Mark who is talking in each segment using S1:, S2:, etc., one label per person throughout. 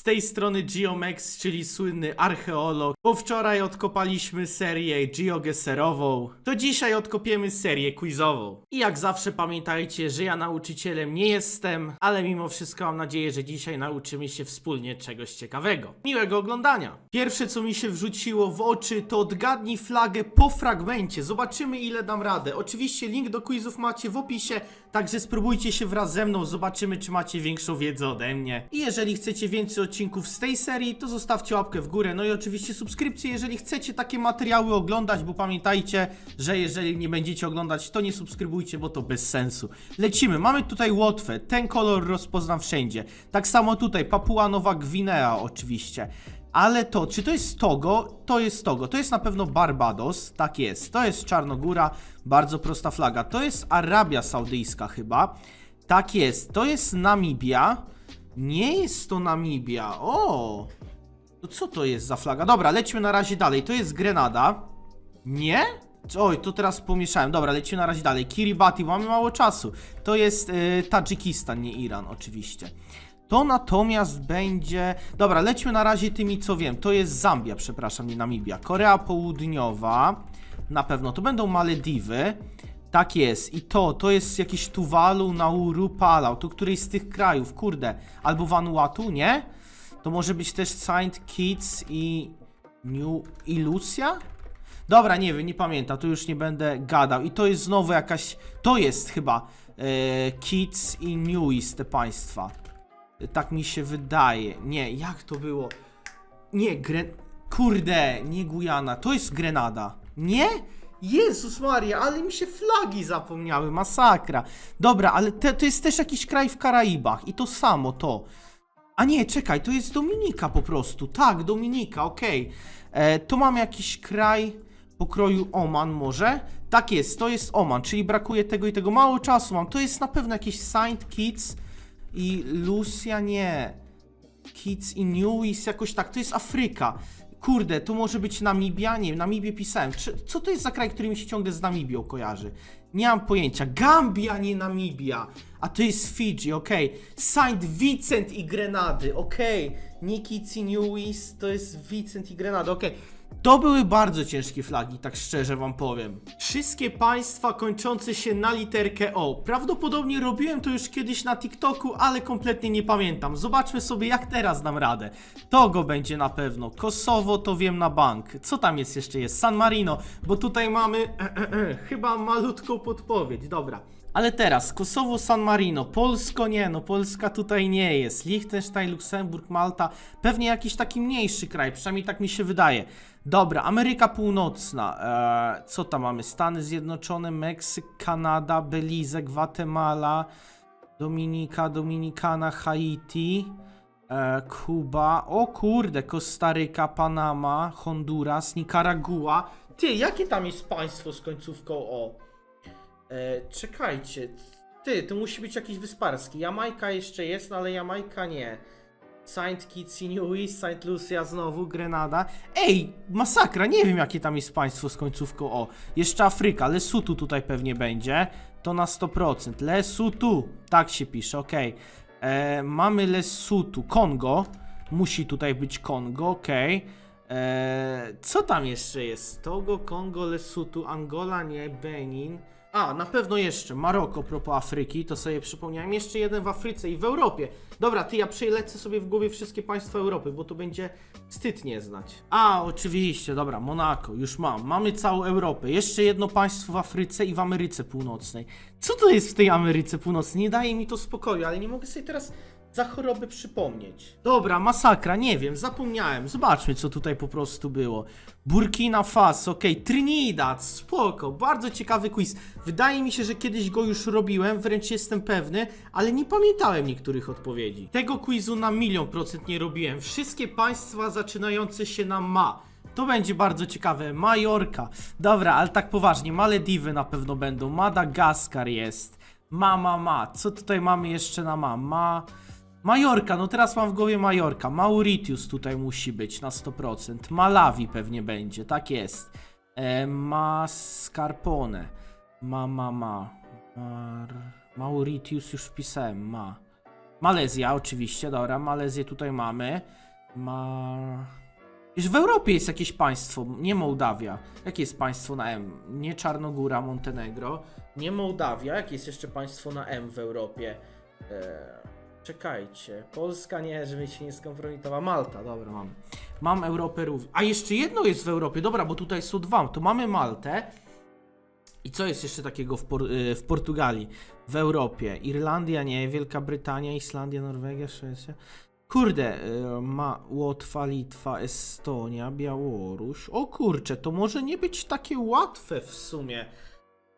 S1: Z tej strony Geomex, czyli słynny archeolog. Bo wczoraj odkopaliśmy serię geogeserową, to dzisiaj odkopiemy serię quizową. I jak zawsze pamiętajcie, że ja nauczycielem nie jestem, ale mimo wszystko mam nadzieję, że dzisiaj nauczymy się wspólnie czegoś ciekawego. Miłego oglądania! Pierwsze co mi się wrzuciło w oczy to odgadnij flagę po fragmencie. Zobaczymy ile dam radę. Oczywiście link do quizów macie w opisie, także spróbujcie się wraz ze mną, zobaczymy czy macie większą wiedzę ode mnie. I jeżeli chcecie więcej odcinków z tej serii, to zostawcie łapkę w górę, no i oczywiście subskrypcję, jeżeli chcecie takie materiały oglądać, bo pamiętajcie, że jeżeli nie będziecie oglądać, to nie subskrybujcie, bo to bez sensu. Lecimy, mamy tutaj Łotwę, ten kolor rozpoznam wszędzie. Tak samo tutaj, Papua Nowa Gwinea oczywiście. Ale to, czy to jest Togo? To jest Togo. To jest na pewno Barbados. Tak jest. To jest Czarnogóra. Bardzo prosta flaga. To jest Arabia Saudyjska chyba. Tak jest. To jest Namibia. Nie jest to Namibia. O! To co to jest za flaga? Dobra, lećmy na razie dalej. To jest Grenada. Nie? Oj, to teraz pomieszałem. Dobra, lecimy na razie dalej. Kiribati, mamy mało czasu. To jest y, Tadżykistan, nie Iran, oczywiście. To natomiast będzie. Dobra, lećmy na razie tymi, co wiem. To jest Zambia, przepraszam, nie Namibia. Korea Południowa. Na pewno to będą Malediwy. Tak jest. I to, to jest jakieś Tuwalu, Nauru, Palau. To któryś z tych krajów, kurde. Albo Vanuatu, nie? To może być też Saint Kitts i New i Lucia? Dobra, nie wiem, nie pamiętam, to już nie będę gadał. I to jest znowu jakaś. To jest chyba e, Kitts i Newies te państwa. Tak mi się wydaje. Nie, jak to było? Nie, Gren... Kurde, nie Gujana, to jest Grenada. Nie? Jezus Maria, ale mi się flagi zapomniały, masakra. Dobra, ale te, to jest też jakiś kraj w Karaibach i to samo to. A nie, czekaj, to jest Dominika po prostu. Tak, Dominika, okej. E, To mam jakiś kraj pokroju Oman może? Tak jest, to jest Oman, czyli brakuje tego i tego. Mało czasu mam. To jest na pewno jakiś Saint Kitts i Lucia, nie. Kitts i Nevis, jakoś tak. To jest Afryka. Kurde, to może być Namibia? Nie, Namibię pisałem. Czy, co to jest za kraj, który mi się ciągle z Namibią kojarzy? Nie mam pojęcia. Gambia, nie Namibia. A to jest Fidżi, okej. Saint Vincent i Grenady, okej. Nie Kitts i Nevis, to jest Vincent i Grenady, okej. To były bardzo ciężkie flagi, tak szczerze wam powiem. Wszystkie państwa kończące się na literkę O. Prawdopodobnie robiłem to już kiedyś na TikToku, ale kompletnie nie pamiętam. Zobaczmy sobie, jak teraz dam radę. Togo będzie na pewno. Kosowo to wiem na bank. Co tam jest jeszcze jest? San Marino, bo tutaj mamy chyba malutką podpowiedź. Dobra. Ale teraz, Kosowo, San Marino, Polsko nie, no Polska tutaj nie jest, Liechtenstein, Luksemburg, Malta, pewnie jakiś taki mniejszy kraj, przynajmniej tak mi się wydaje. Dobra, Ameryka Północna, eee, co tam mamy? Stany Zjednoczone, Meksyk, Kanada, Belize, Gwatemala, Dominika, Dominikana, Haiti, e, Kuba, o kurde, Kostaryka, Panama, Honduras, Nikaragua. Ty, jakie tam jest państwo z końcówką O? E, czekajcie. Ty, to musi być jakiś wysparski. Jamajka jeszcze jest, no ale Jamajka nie. Saint Kitts i Nevis, Saint Lucia znowu, Grenada. Ej, masakra, nie wiem jakie tam jest państwo z końcówką O. Jeszcze Afryka, Lesotho tutaj pewnie będzie. To na 100%. Lesotho, tak się pisze, okej. E, Mamy Lesotho, Kongo. Musi tutaj być Kongo, okej. E, Co tam jeszcze jest? Togo, Kongo, Lesotho, Angola, nie, Benin. A, na pewno jeszcze Maroko, propos Afryki, to sobie przypomniałem. Jeszcze jeden w Afryce i w Europie. Dobra, ty ja przelecę sobie w głowie wszystkie państwa Europy, bo to będzie wstyd nie znać. A, oczywiście, dobra, Monako, już mam. Mamy całą Europę. Jeszcze jedno państwo w Afryce i w Ameryce Północnej. Co to jest w tej Ameryce Północnej? Nie daje mi to spokoju, ale nie mogę sobie teraz za chorobę przypomnieć. Dobra, masakra, nie wiem, zapomniałem. Zobaczmy, co tutaj po prostu było. Burkina Faso, okej, Trinidad, spoko, bardzo ciekawy quiz. Wydaje mi się, że kiedyś go już robiłem, wręcz jestem pewny, ale nie pamiętałem niektórych odpowiedzi. Tego quizu na milion procent nie robiłem. Wszystkie państwa zaczynające się na ma. To będzie bardzo ciekawe. Majorka. Dobra, ale tak poważnie. Malediwy na pewno będą. Madagaskar jest. Ma, ma, ma. Co tutaj mamy jeszcze na ma? Ma. Majorka, no teraz mam w głowie Majorka. Mauritius tutaj musi być na 100%. Malawi pewnie będzie, tak jest. E, mascarpone. Ma, ma, ma. Mar... Mauritius już wpisałem, ma. Malezja, oczywiście, dobra, Malezję tutaj mamy. Ma... Już w Europie jest jakieś państwo, nie Mołdawia. Jakie jest państwo na M? Nie Czarnogóra, Montenegro. Nie Mołdawia. Jakie jest jeszcze państwo na M w Europie? Eee, czekajcie. Polska nie, żeby się nie skompromitowała. Malta, dobra, mam. Mam Europę również. A jeszcze jedno jest w Europie, dobra, bo tutaj są dwa. To mamy Maltę. I co jest jeszcze takiego w, Por- y, w Portugalii? W Europie? Irlandia nie, Wielka Brytania, Islandia, Norwegia, Szwecja. Kurde, y, ma Łotwa, Litwa, Estonia, Białoruś. O kurcze, to może nie być takie łatwe w sumie.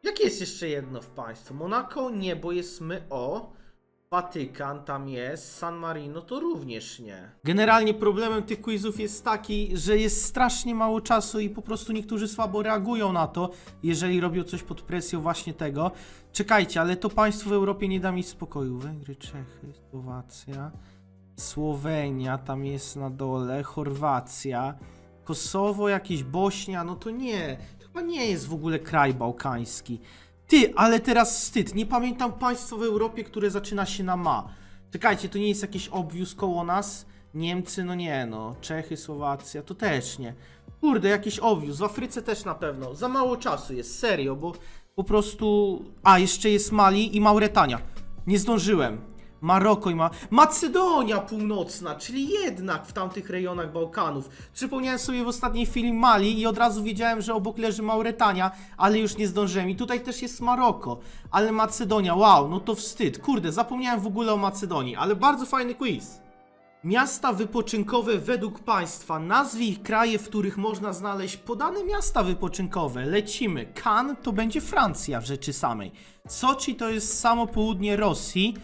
S1: Jakie jest jeszcze jedno w państwo? Monako nie, bo jest my o. Watykan tam jest, San Marino to również nie. Generalnie problemem tych quizów jest taki, że jest strasznie mało czasu i po prostu niektórzy słabo reagują na to, jeżeli robią coś pod presją właśnie tego. Czekajcie, ale to państwo w Europie nie da mi spokoju. Węgry, Czechy, Słowacja, Słowenia, tam jest na dole, Chorwacja, Kosowo, jakieś Bośnia, no to nie. To chyba nie jest w ogóle kraj bałkański. Ty, ale teraz wstyd. Nie pamiętam państwo w Europie, które zaczyna się na ma. Czekajcie, to nie jest jakiś obwióz koło nas? Niemcy, no nie no. Czechy, Słowacja, to też nie. Kurde, jakiś obwióz. W Afryce też na pewno. Za mało czasu jest, serio, bo po prostu... A, jeszcze jest Mali i Mauretania. Nie zdążyłem. Maroko i ma... Macedonia Północna, czyli jednak w tamtych rejonach Bałkanów. Przypomniałem sobie w ostatniej chwili Mali i od razu wiedziałem, że obok leży Mauretania, ale już nie zdążyłem. I tutaj też jest Maroko, ale Macedonia, wow, no to wstyd. Kurde, zapomniałem w ogóle o Macedonii, ale bardzo fajny quiz. Miasta wypoczynkowe według państwa. Nazwij kraje, w których można znaleźć podane miasta wypoczynkowe. Lecimy. Cannes to będzie Francja w rzeczy samej. Sochi to jest samo południe Rosji,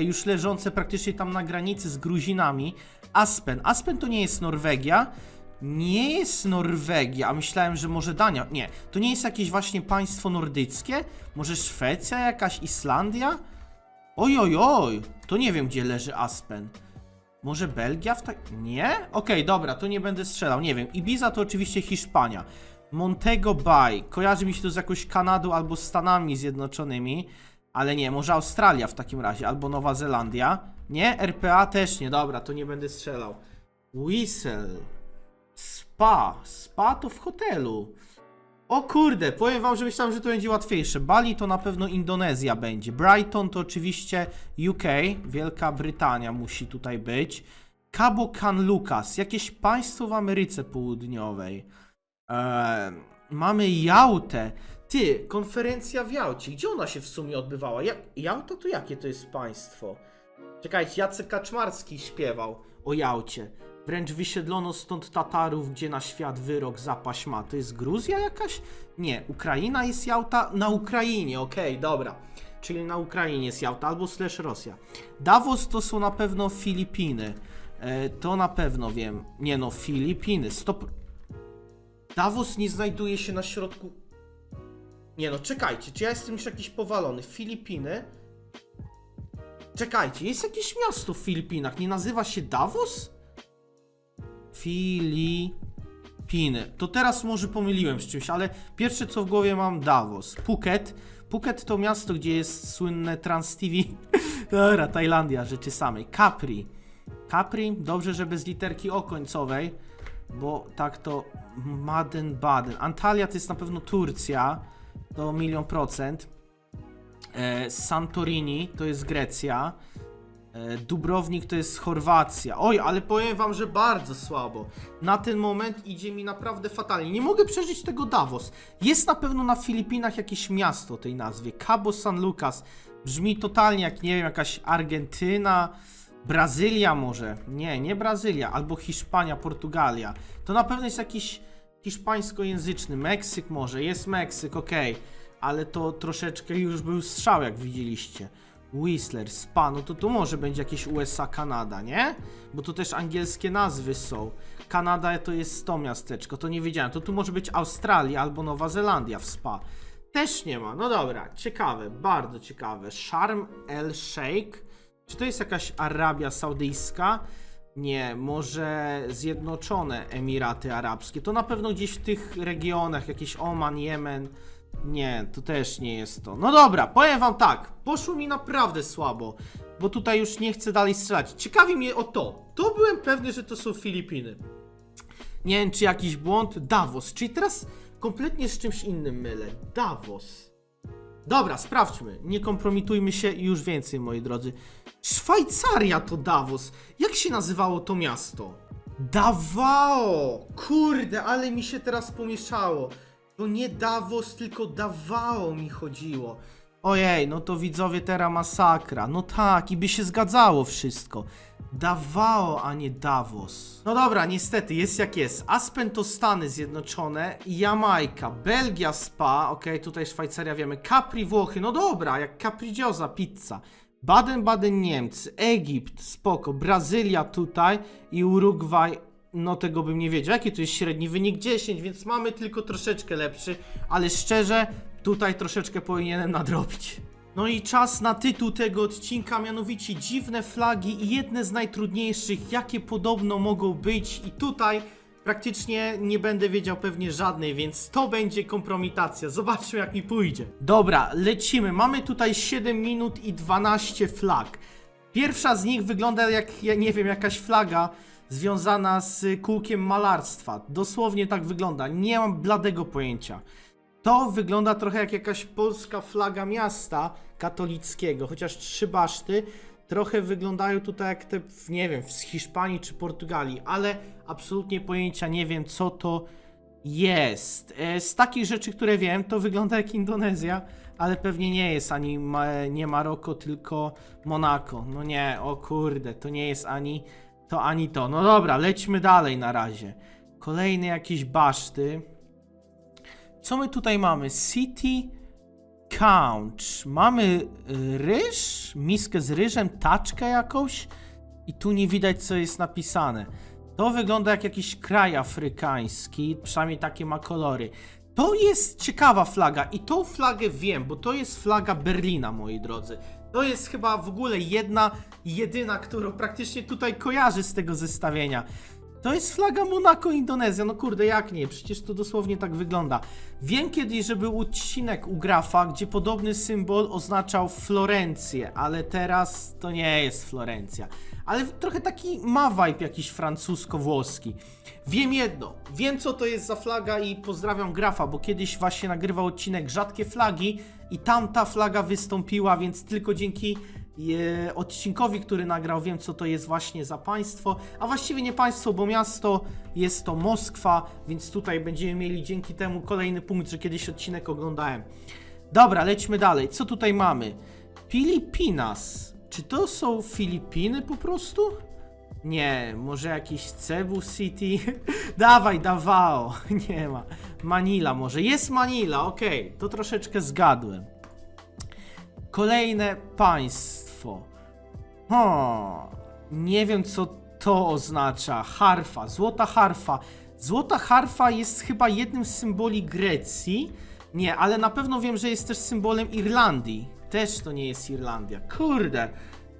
S1: już leżące praktycznie tam na granicy z Gruzinami. Aspen. Aspen to nie jest Norwegia. Nie jest Norwegia, a myślałem, że może Dania. Nie, to nie jest jakieś właśnie państwo nordyckie? Może Szwecja, jakaś Islandia? Oj, oj, oj, to nie wiem, gdzie leży Aspen. Może Belgia w tak... Nie? Okej, dobra, to nie będę strzelał, nie wiem. Ibiza to oczywiście Hiszpania. Montego Bay. Kojarzy mi się to z jakąś Kanadą albo Stanami Zjednoczonymi. Ale nie, może Australia w takim razie, albo Nowa Zelandia. Nie? RPA też nie, dobra, to nie będę strzelał. Whistle. Spa. Spa to w hotelu. O kurde, powiem wam, że myślałem, że to będzie łatwiejsze. Bali to na pewno Indonezja będzie. Brighton to oczywiście UK, Wielka Brytania musi tutaj być. Cabo San Lucas, jakieś państwo w Ameryce Południowej. Eee, mamy Jałtę. Ty, konferencja w Jałcie. Gdzie ona się w sumie odbywała? Ja, Jałta to jakie to jest państwo? Czekajcie, Jacek Kaczmarski śpiewał o Jałcie. Wręcz wysiedlono stąd Tatarów, gdzie na świat wyrok zapaść ma. To jest Gruzja jakaś? Nie, Ukraina jest Jałta? Na Ukrainie, okej, dobra. Czyli na Ukrainie jest Jałta, albo slash Rosja. Davos to są na pewno Filipiny. E, to na pewno wiem. Nie no, Filipiny. Stop. Davos nie znajduje się na środku... Nie no, czekajcie, czy ja jestem już jakiś powalony? Filipiny? Czekajcie, jest jakieś miasto w Filipinach, nie nazywa się Davos? Filipiny. To teraz może pomyliłem z czymś, ale pierwsze co w głowie mam Davos. Phuket. Phuket to miasto, gdzie jest słynne Trans TV. Dobra, Tajlandia, rzeczy samej. Capri. Capri, dobrze, że bez literki o końcowej, bo tak to Baden-Baden. Antalya to jest na pewno Turcja, to milion procent. E, Santorini to jest Grecja. E, Dubrownik to jest Chorwacja. Oj, ale powiem wam, że bardzo słabo. Na ten moment idzie mi naprawdę fatalnie. Nie mogę przeżyć tego Davos. Jest na pewno na Filipinach jakieś miasto o tej nazwie. Cabo San Lucas. Brzmi totalnie jak, nie wiem, jakaś Argentyna, Brazylia może. Nie, nie Brazylia. Albo Hiszpania, Portugalia. To na pewno jest jakiś hiszpańskojęzyczny. Meksyk może. Jest Meksyk, okej. Ale to troszeczkę już był strzał, jak widzieliście. Whistler, Spa, no to tu może będzie jakieś USA, Kanada, nie? Bo tu też angielskie nazwy są. Kanada to jest to miasteczko, to nie wiedziałem. To tu może być Australia albo Nowa Zelandia w Spa. Też nie ma. No dobra, ciekawe, bardzo ciekawe. Sharm el Sheikh. Czy to jest jakaś Arabia Saudyjska? Nie, może Zjednoczone Emiraty Arabskie. To na pewno gdzieś w tych regionach, jakiś Oman, Jemen. Nie, to też nie jest to. No dobra, powiem wam tak. Poszło mi naprawdę słabo, bo tutaj już nie chcę dalej strzelać. Ciekawi mnie o to. To byłem pewny, że to są Filipiny. Nie wiem, czy jakiś błąd. Davos, czyli teraz kompletnie z czymś innym mylę. Davos. Dobra, sprawdźmy. Nie kompromitujmy się już więcej, moi drodzy. Szwajcaria to Davos. Jak się nazywało to miasto? Davao! Kurde, ale mi się teraz pomieszało. To nie Davos, tylko Davao mi chodziło. Ojej, no to widzowie teraz masakra. No tak, i by się zgadzało wszystko. Davao, a nie Davos. No dobra, niestety, jest jak jest. Aspen to Stany Zjednoczone, Jamajka, Belgia, Spa, okej, tutaj Szwajcaria wiemy, Capri, Włochy, no dobra, jak Capricciosa, pizza. Baden-Baden, Niemcy, Egipt, spoko, Brazylia tutaj i Urugwaj, no tego bym nie wiedział. Jaki to jest średni wynik? 10, więc mamy tylko troszeczkę lepszy, ale szczerze, tutaj troszeczkę powinienem nadrobić. No i czas na tytuł tego odcinka, mianowicie dziwne flagi i jedne z najtrudniejszych, jakie podobno mogą być i tutaj praktycznie nie będę wiedział pewnie żadnej, więc to będzie kompromitacja. Zobaczmy jak mi pójdzie. Dobra, lecimy. Mamy tutaj 7 minut i 12 flag. Pierwsza z nich wygląda jak, ja nie wiem, jakaś flaga związana z kółkiem malarstwa. Dosłownie tak wygląda. Nie mam bladego pojęcia. To wygląda trochę jak jakaś polska flaga miasta katolickiego, chociaż trzy baszty trochę wyglądają tutaj jak te, nie wiem, z Hiszpanii czy Portugalii, ale absolutnie pojęcia nie wiem, co to jest. E, Z takich rzeczy, które wiem, to wygląda jak Indonezja, ale pewnie nie jest ani ma, nie Maroko, tylko Monako. No nie, o kurde, to nie jest ani to, ani to. No dobra, lećmy dalej na razie. Kolejne jakieś baszty. Co my tutaj mamy? City Couch. Mamy y, ryż, miskę z ryżem, taczkę jakąś i tu nie widać co jest napisane. To wygląda jak jakiś kraj afrykański, przynajmniej takie ma kolory. To jest ciekawa flaga i tą flagę wiem, bo to jest flaga Berlina, moi drodzy. To jest chyba w ogóle jedna, jedyna, którą praktycznie tutaj kojarzę z tego zestawienia. To jest flaga Monako Indonezja. No kurde, jak nie? Przecież to dosłownie tak wygląda. Wiem kiedyś, że był odcinek u Grafa, gdzie podobny symbol oznaczał Florencję, ale teraz to nie jest Florencja. Ale trochę taki ma vibe jakiś francusko-włoski. Wiem jedno, wiem co to jest za flaga i pozdrawiam Grafa, bo kiedyś właśnie nagrywał odcinek Rzadkie Flagi i tam ta flaga wystąpiła, więc tylko dzięki odcinkowi, który nagrał, wiem co to jest właśnie za państwo, a właściwie nie państwo, bo miasto jest to Moskwa, więc tutaj będziemy mieli dzięki temu kolejny punkt, że kiedyś odcinek oglądałem. Dobra, lećmy dalej. Co tutaj mamy? Filipinas. Czy to są Filipiny po prostu? Nie, może jakiś Cebu City? Dawaj, Davao. Nie ma. Manila może. Jest Manila, okej. To troszeczkę zgadłem. Kolejne państwo. O, nie wiem co to oznacza. Harfa, złota harfa. Złota harfa jest chyba jednym z symboli Grecji. Nie, ale na pewno wiem, że jest też symbolem Irlandii. Też to nie jest Irlandia. Kurde.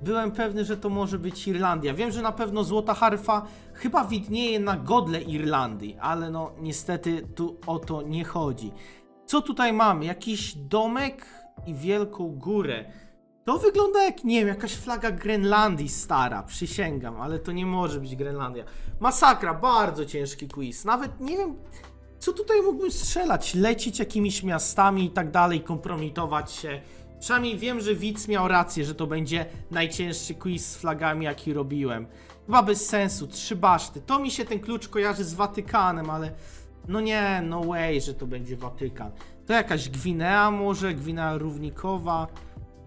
S1: Byłem pewny, że to może być Irlandia. Wiem, że na pewno złota harfa chyba widnieje na godle Irlandii, ale no niestety tu o to nie chodzi. Co tutaj mamy? Jakiś domek i wielką górę. To wygląda jak, nie wiem, jakaś flaga Grenlandii stara, przysięgam, ale to nie może być Grenlandia. Masakra, bardzo ciężki quiz. Nawet nie wiem, co tutaj mógłbym strzelać, lecieć jakimiś miastami i tak dalej, kompromitować się. Przynajmniej wiem, że widz miał rację, że to będzie najcięższy quiz z flagami, jaki robiłem. Chyba bez sensu, trzy baszty. To mi się ten klucz kojarzy z Watykanem, ale no nie, no way, że to będzie Watykan. To jakaś Gwinea może, Gwinea Równikowa,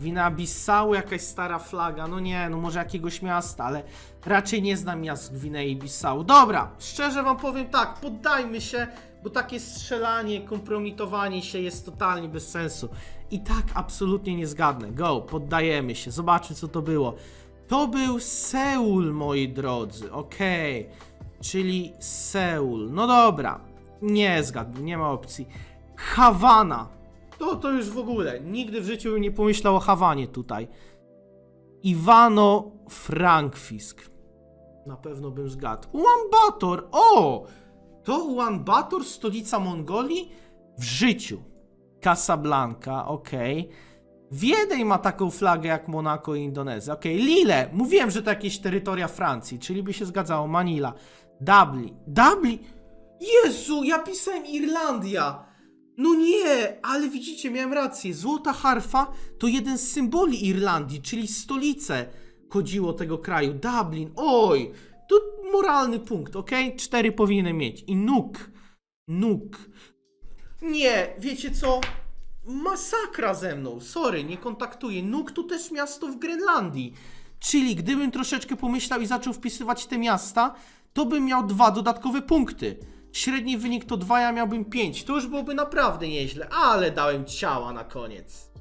S1: Gwinea Bissau, jakaś stara flaga. No nie, no może jakiegoś miasta, ale raczej nie znam miast Gwinei Bissau. Dobra, szczerze wam powiem tak, poddajmy się, bo takie strzelanie, kompromitowanie się jest totalnie bez sensu. I tak absolutnie nie zgadnę. Go, poddajemy się, zobaczmy co to było. To był Seul, moi drodzy, okej. Czyli Seul. No dobra, nie zgadnę, nie ma opcji. Hawana. To, to już w ogóle. Nigdy w życiu bym nie pomyślał o Hawanie tutaj. Iwano Frankfisk. Na pewno bym zgadł. Ulaanbaatar. O! To Ulaanbaatar, stolica Mongolii? W życiu. Casablanca, okej. Wiedeń ma taką flagę jak Monako i Indonezja. Okej, Lille. Mówiłem, że to jakieś terytoria Francji, czyli by się zgadzało. Manila. Dublin. Dublin? Jezu, ja pisałem Irlandia. No nie, ale widzicie, miałem rację. Złota harfa to jeden z symboli Irlandii, czyli stolice chodziło tego kraju. Dublin. Oj, to moralny punkt, ok? Cztery powinienem mieć. I Nuk. Nuk. Nie, wiecie co? Masakra ze mną. Sorry, nie kontaktuję. Nuk to też miasto w Grenlandii. Czyli gdybym troszeczkę pomyślał i zaczął wpisywać te miasta, to bym miał dwa dodatkowe punkty. Średni wynik to 2, ja miałbym 5. To już byłoby naprawdę nieźle, ale dałem ciała na koniec.